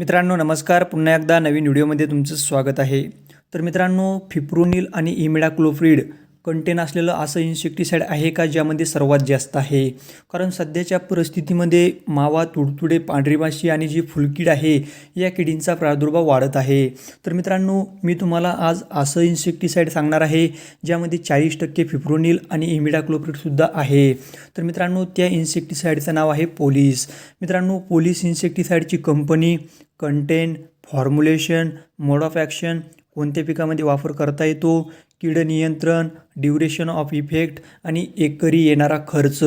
मित्रांनो नमस्कार. पुन्हा एकदा नवीन व्हिडिओमध्ये तुमचं स्वागत आहे. तर मित्रांनो फिप्रोनिल आणि इमिडाक्लोफ्रीड कंटेन असलेलं असं इन्सेक्टिसाईड आहे का? ज्यामध्ये सर्वात जास्त आहे. कारण सध्याच्या परिस्थितीमध्ये मावा तुडतुडे पांढरी माशी आणि जी फुलकीड आहे या किडींचा प्रादुर्भाव वाढत आहे. तर मित्रांनो मी तुम्हाला आज असं इन्सेक्टिसाईड सांगणार आहे ज्यामध्ये चाळीस टक्के फिप्रोनिल आणि इमिडाक्लोप्रिटसुद्धा आहे. तर मित्रांनो त्या इन्सेक्टिसाईडचं नाव आहे पोलीस. मित्रांनो police इन्सेक्टिसाईडची company content formulation mode of action कोणत्या पिकामध्ये वापर करता येतो कीड नियंत्रण ड्युरेशन ऑफ इफेक्ट आणि एकरी येणारा खर्च.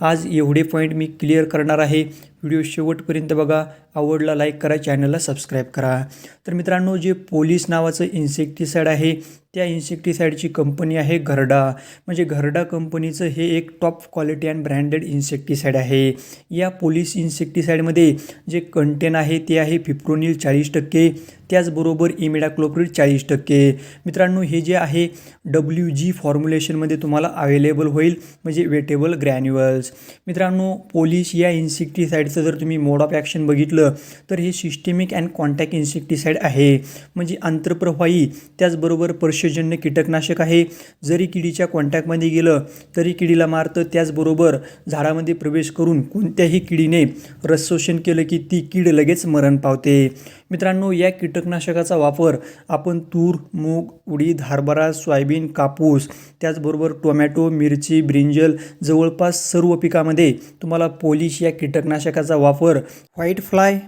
आज एवढे पॉईंट मी क्लिअर करणार आहे. व्हिडिओ शेवटपर्यंत बघा. आवडला लाईक करा. चॅनलला सबस्क्राईब करा. तर मित्रांनो जे पोलीस नावाचं इन्सेक्टिसाईड आहे त्या इन्सेक्टिसाईडची कंपनी आहे घरडा. म्हणजे घरडा कंपनीचं हे एक top quality and branded insecticide आहे. या पोलीस इन्सेक्टिसाईडमध्ये जे कंटेन आहे ते आहे फिप्रोनिल चाळीस टक्के त्याचबरोबर इमिडाक्लोप्रिड चाळीस टक्के. मित्रांनो हे जे आहे डब्ल्यू जी फॉर्म्युलेशनमध्ये तुम्हाला अवेलेबल होईल म्हणजे वेटेबल ग्रॅन्युअल्स मित्रांनो पोलिश या इन्सेक्टिसाईडचं जर तुम्ही मोड ऑफ ॲक्शन बघितलं तर हे सिस्टेमिक अँड कॉन्टॅक्ट इन्सेक्टिसाईड आहे. म्हणजे आंतरप्रवाही त्याचबरोबर पर्शजन्य कीटकनाशक आहे. जरी किडीच्या कॉन्टॅक्टमध्ये गेलं तरी किडीला मारतं. त्याचबरोबर झाडामध्ये प्रवेश करून कोणत्याही किडीने रसशोषण केलं की ती कीड लगेच मरण पावते. मित्रांनो या कीटकनाशकाचा वापर आपण तूर मूग उडीद हरभरा सोयाबीन कापूस त्याचबरोबर टोमॅटो मिरची ब्रिंजल जवळपास सर्व पिकामध्ये तुम्हाला पोलिश या कीटकनाशकाचा वापर white fly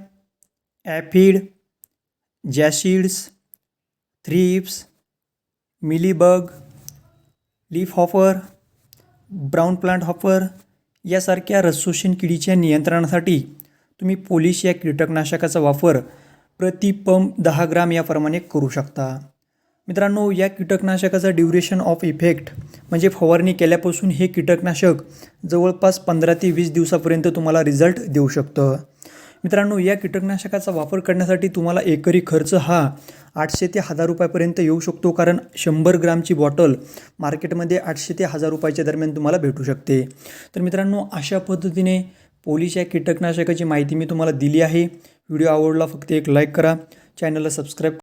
aphid jassids thrips mealybug leaf hopper brown plant hopper यासारख्या रसोशन किडीच्या नियंत्रणासाठी तुम्ही पोलिश या कीटकनाशकाचा वापर प्रति पंप दहा ग्राम याप्रमाणे करू शकता. मित्रांनो या कीटकनाशकाचा ड्युरेशन ऑफ इफेक्ट म्हणजे फवारणी केल्यापासून हे कीटकनाशक जवळपास पंधरा ते वीस दिवसापर्यंत तुम्हाला रिझल्ट देऊ शकतं. मित्रांनो या कीटकनाशकाचा वापर करण्यासाठी तुम्हाला एकरी खर्च हा आठशे ते हजार रुपयापर्यंत येऊ शकतो कारण शंभर ग्रामची बॉटल मार्केटमध्ये आठशे ते हजार रुपयाच्या दरम्यान तुम्हाला भेटू शकते. तर मित्रांनो अशा पद्धतीने पोलिश या कीटकनाशकाची माहिती मी तुम्हाला दिली आहे. व्हिडिओ आवडला फक्त एक लाईक करा. चॅनलला सबस्क्राईब